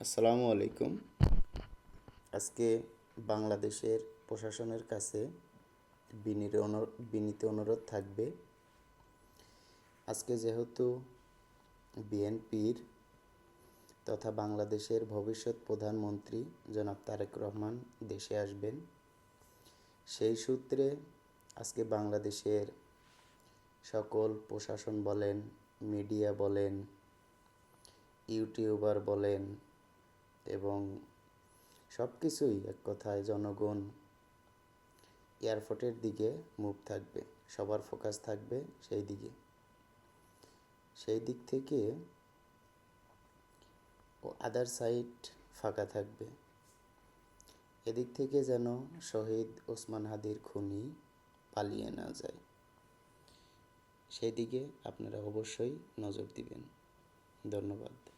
আসসালামু আলাইকুম। আজকে বাংলাদেশের প্রশাসনের কাছে বিনীত অনু- বিনীত অনুরোধ থাকবে। আজকে যেহেতু বিএনপির তথা বাংলাদেশের ভবিষ্যৎ প্রধানমন্ত্রী জনাব তারেক রহমান দেশে আসবেন, সেই সূত্রে আজকে বাংলাদেশের সকল প্রশাসন বলেন, মিডিয়া বলেন, ইউটিউবার বলেন এবং সব কিছুই এক কথায় জনগণ এয়ারপোর্টের দিকে মুভ থাকবে, সবার ফোকাস থাকবে সেই দিকে। সেই দিক থেকে ও আদার সাইড ফাঁকা থাকবে। এদিক থেকে যেন শহীদ ওসমান হাদির খুনি পালিয়ে না যায়। সেই দিকে আপনারা অবশ্যই নজর দিবেন। ধন্যবাদ।